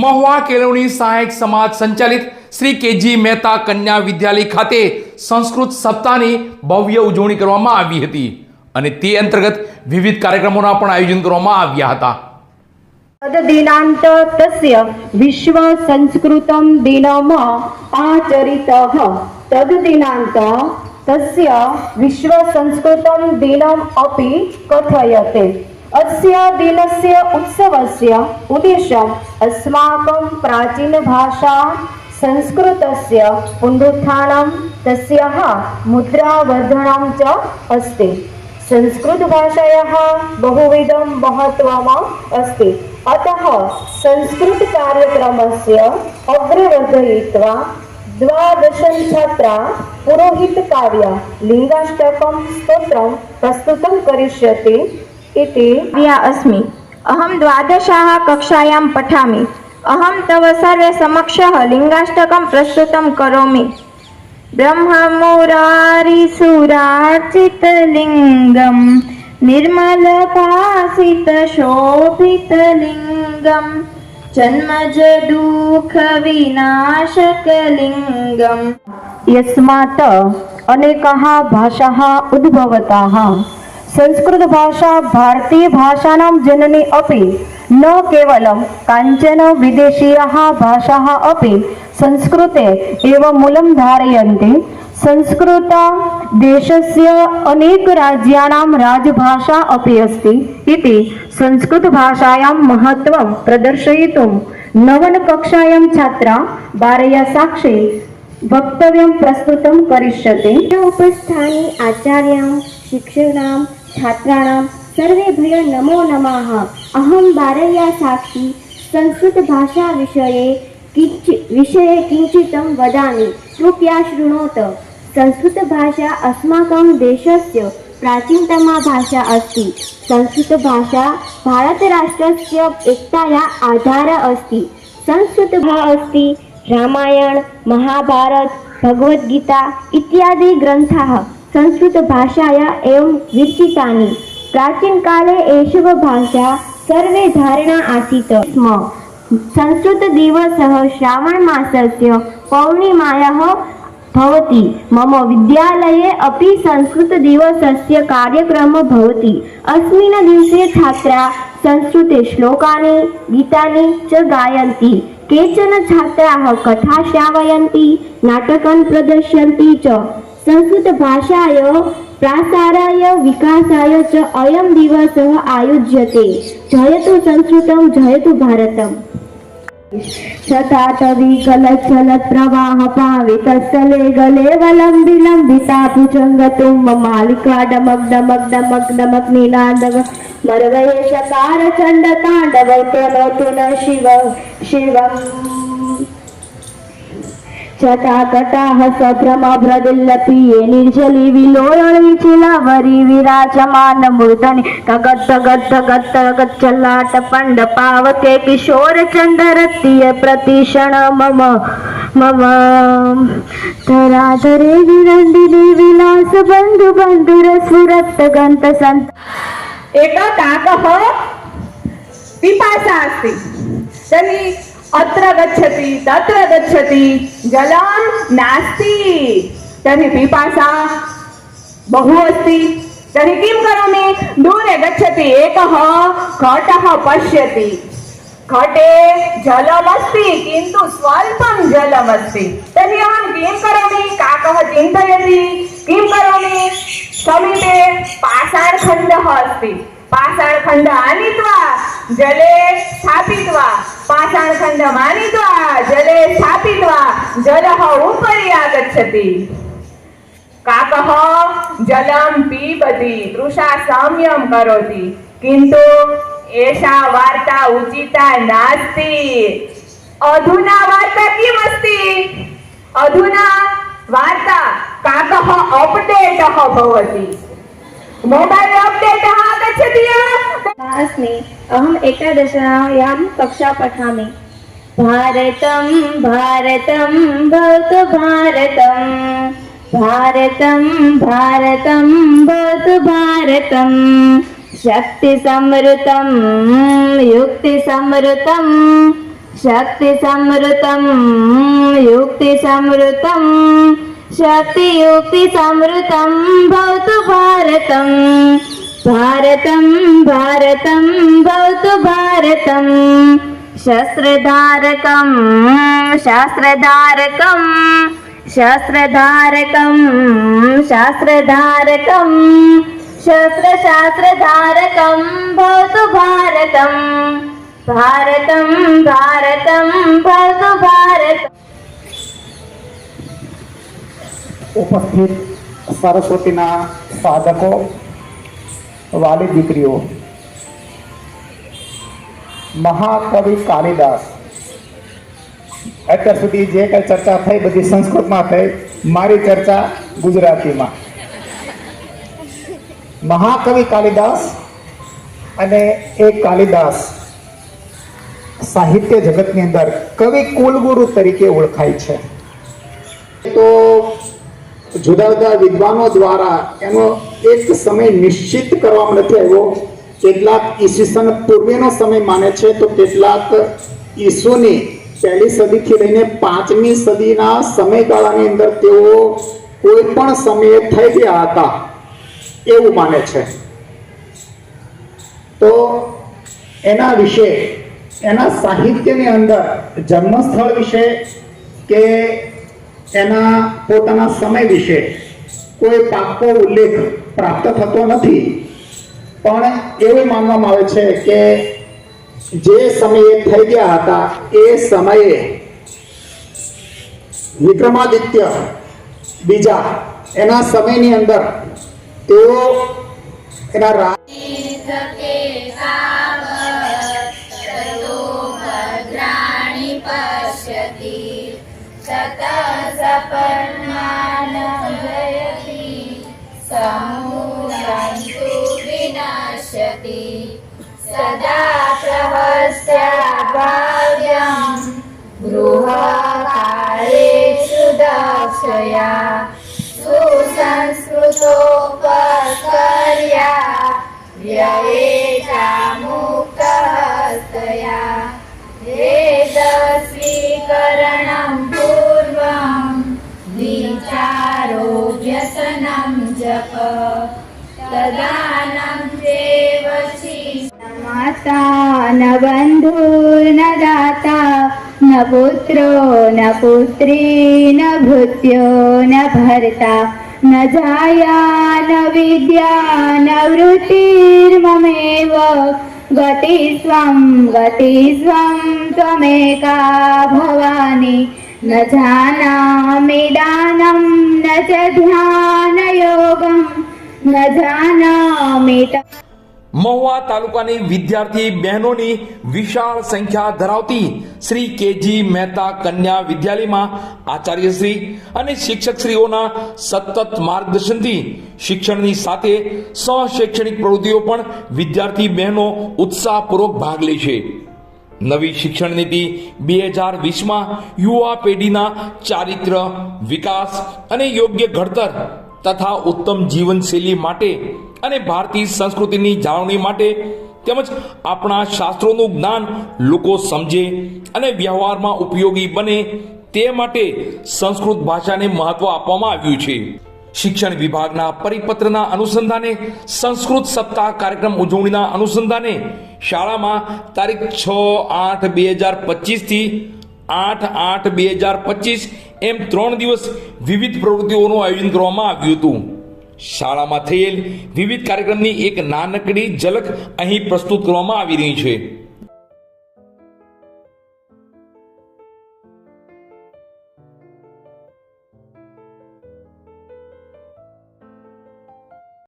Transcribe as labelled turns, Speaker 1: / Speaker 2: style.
Speaker 1: મહુવા કેળવણી સહાયક સમાજ સંચાલિત શ્રી કેજી મહેતા કન્યા વિદ્યાલય ખાતે સંસ્કૃત સપ્તાહની ભવ્ય ઉજવણી કરવામાં આવી હતી અને તે અંતર્ગત વિવિધ કાર્યક્રમોના પણ આયોજન કરવામાં આવ્યા હતા.
Speaker 2: તદદિનાંત તસ્ય વિશ્વ સંસ્કૃતમ દિનમ આચરિત. તદદિનાંત તસ્ય વિશ્વ સંસ્કૃતમ દિનમ અપી કથયતે. अस्य दिनस्य उत्सवस्य उद्देश्यम् अस्माकं प्राचीनभाषा संस्कृतस्य पुनरुत्थानं तस्याः मुद्रावर्धनं च अस्ति संस्कृतभाषायाः बहुविधं महत्त्वम् अस्ति अतः संस्कृतकार्यक्रमस्य अग्रे वर्धयित्वा द्वादशं छात्रा पुरोहितकार्य लिङ्गाष्टकं स्तोत्रं प्रस्तुतं करिष्यति इति
Speaker 3: प्रिया अस्मि अहं द्वादशाः कक्षायां पठामि अहं तव सर्वे समक्षः लिङ्गाष्टकं प्रस्तुतं करोमि ब्रह्ममुरारिसुरार्चितलिङ्गं निर्मलभासितशोभितलिङ्गं जन्मज दुःखविनाशकलिङ्गम्
Speaker 2: यस्मात् अनेकाः भाषाः उद्भवताः संस्कृतभाषा भारतीयभाषाणां जननी अपि न केवलं काञ्चन विदेशीयाः भाषाः अपि संस्कृते एव मूलं धारयन्ति। संस्कृत देशस्य अनेकराज्यानां राजभाषा अपि अस्ति इति संस्कृतभाषायां महत्त्वं प्रदर्शयितुं नवनकक्षायां छात्रा बारया साक्षी वक्तव्यं प्रस्तुतं करिष्यति।
Speaker 4: उपस्थानि आचार्यां शिक्षकां छात्राणां सर्वेभ्य नमो नमः। अहं बारया साक्षी संस्कृतभाषाविषये किञ्चित् विषये किञ्चितं वदामि। कृपया शृणोत। संस्कृतभाषा अस्माकं देशस्य प्राचीनतमा भाषा अस्ति। संस्कृतभाषा भारतराष्ट्रस्य एकतायाः आधारः अस्ति। संस्कृतभा अस्ति रामायण महाभारत भगवद्गीता इत्यादि ग्रन्थाः। संस्कृतभाषाया एव विरचितानि प्राचीनकाले एषः भाषा सर्वे धारणा आसीत् स्म संस्कृतदिवसः श्रावणमासस्य पौर्णिमायाः भवति मम विद्यालये अपि संस्कृतदिवसस्य कार्यक्रमः भवति अस्मिन् दिवसे छात्राः संस्कृते श्लोकानि गीतानि च गायन्ति केचन छात्राः कथा श्रावयन्ति नाटकान् प्रदर्शयन्ति च संस्कृतभाषाय प्रासाराय विकासाय च अयं दिवसः आयोज्यते। जयतु संस्कृतं जयतु भारतम्। शताटवीकलच्छलत् प्रवाह पावितस्थले गले वलम्बि लम्बिता भुजङ्गतुम् डमक् डमक् डमक् डमक् नीलान्दव मरवये शकार प्रणोतु न शिव शिवम्। ಶತಾಕಟ ಹಸಭ್ರಮಭ್ರದಿಲ್ಲಪಿ ಏ ನಿರ್ಜಲಿ ವಿಲೋಳವಿ ಚಿಲವರಿ ವಿರಾಜಮಾನ ಮುರ್ದನಿ ಕಗತ್ತ ಗತ್ತ ಗತ್ತ ಗಚ್ಚಲಾಟ ಪಂಡ ಪಾವಕೆ ಕಿಶೋರ ಚಂದರತಿಯ ಪ್ರತಿಷಣ ಮಮ ಮಮ ತರಾದರೆ ವಿರಂದಿನಿ ವಿಲಾಸ ಬಂಧು ಬಂಧುರ ಸುರತ್ತ ಗಂತ ಸಂತ
Speaker 5: एका ताक पिपासा असते तरी अत्र गच्छति तत्र गच्छति जलं नास्ति तर्हि पिपासा बहु अस्ति तर्हि किं करोमि दूरे गच्छति एकः घटः पश्यति घटे जलमस्ति किन्तु स्वल्पं जलमस्ति तर्हि अहं किं करोमि काकः चिन्तयति किं करोमि समीपे पाषाणखण्डः अस्ति પાષાણ ખંડ આનિત્વા જલે સ્થાપિત્વા. પાષાણ ખંડ માનિત્વા જલે સ્થાપિત્વા. જલહ ઉપરી આગચ્છતિ. કાકહ જલમ પીબતિ, તૃષા સામ્યમ કરોતિ. કિંતુ એષા વાર્તા ઉચિતા નાસ્તિ. અધુના વાર્તા કિમ અસ્તિ? અધુના વાર્તા કાકહ અપડેટ ભવતી. आगच्छति वा?
Speaker 4: अस्मि अहम् एकादशायां कक्षा पठामि भारतं भारतं भवतु भारतं भारतं भारतं भवतु भारतं शक्तिसमृतं युक्तिसमृतं
Speaker 6: शक्ति समृतं समृतं भवतु भारतं भारतं भारतं भवतु भारतं शस्त्रधारकं शास्त्रधारकं शास्त्रधारकं शास्त्रधारकं शस्त्रशास्त्रधारकं भवतु भारतं भारतं भारतं भवतु भारतम्
Speaker 7: ઉપસ્થિત સરસ્વતીના સાધકો, વાલી દીકરીઓ. મહાકવિ કાલિદાસ. અત્યાર સુધી જે કંઈ ચર્ચા થઈ, બધી સંસ્કૃતમાં થઈ, મારી ચર્ચા ગુજરાતીમાં. મહાકવિ કાલિદાસ અને એ કાલિદાસ સાહિત્ય જગતની અંદર કવિ કુલગુરુ તરીકે ઓળખાય છે. તો જુદા જુદા વિદ્વાનો દ્વારા એનો એક સમય નિશ્ચિત કરવામાં નથી આવ્યો. કેટલાક ઈસવીસન પૂર્વેનો સમય માને છે તો કેટલાક ઈસુની પહેલી સદીથી લઈને પાંચમી સદીના સમયગાળાની અંદર તેઓ કોઈ પણ સમયે થઈ ગયા હતા એવું માને છે. તો એના વિશે, એના સાહિત્યની અંદર જન્મસ્થળ વિશે કે એના પોતાના સમય વિશે કોઈ પાક્કો ઉલ્લેખ પ્રાપ્ત થતો નથી. પણ એવું માનવામાં આવે છે કે જે સમયે થઈ ગયા હતા, એ સમયે વિક્રમાદિત્ય બીજા એના સમયની અંદર તેઓ એના રા
Speaker 8: સપન્નાનયતિ સમૂલાન્તુ વિનાશતિ સદા પ્રહસ્યાભાવ્યં ગૃહકાલેષુ દક્ષયા સુસંસ્કૃતોપકર્યા વ્યય व्यसनं जप तदानं देवशी
Speaker 6: माता न बन्धुर्न दाता न पुत्रो न पुत्री न भृत्यो न भर्ता न जाया न विद्या न वृत्तिर्ममेव। गतिस्वं गतिस्वं त्वमेका भवानि। न जानामि दानं न च ध्यानयोगं न जानामि त
Speaker 1: મહુવા તાલુકાની વિદ્યાર્થી બહેનોની વિશાળ સંખ્યા ધરાવતી શ્રી કેજી મહેતા કન્યા વિદ્યાલયમાં આચાર્યશ્રી અને શિક્ષકશ્રીઓના સતત માર્ગદર્શનથી શિક્ષણની સાથે સહશૈક્ષણિક પ્રવૃત્તિઓ પણ વિદ્યાર્થી બહેનો ઉત્સાહપૂર્વક ભાગ લે છે નવી શિક્ષણ નીતિ બે હજાર વીસમાં યુવા પેઢીના ચારિત્ર, વિકાસ અને યોગ્ય ઘડતર તથા ઉત્તમ જીવનશૈલી માટે અને ભારતીય સંસ્કૃતિની જાળવણી માટે તેમજ આપણા શાસ્ત્રોનું જ્ઞાન લોકો સમજે અને વ્યવહારમાં ઉપયોગી બને તે માટે સંસ્કૃત ભાષાને મહત્વ આપવામાં આવ્યું છે. શિક્ષણ વિભાગના પરિપત્રના અનુસંધાને સંસ્કૃત સપ્તાહ કાર્યક્રમ ઉજવણીના અનુસંધાને શાળામાં તારીખ છ આઠ બે હજાર પચીસથી આઠ આઠ બે હજાર પચીસ એમ ત્રણ દિવસ વિવિધ પ્રવૃત્તિઓનું આયોજન કરવામાં આવ્યું હતું. શાળામાં થયેલ વિવિધ કાર્યક્રમની એક નાનકડી ઝલક અહીં પ્રસ્તુત કરવામાં આવી રહી છે.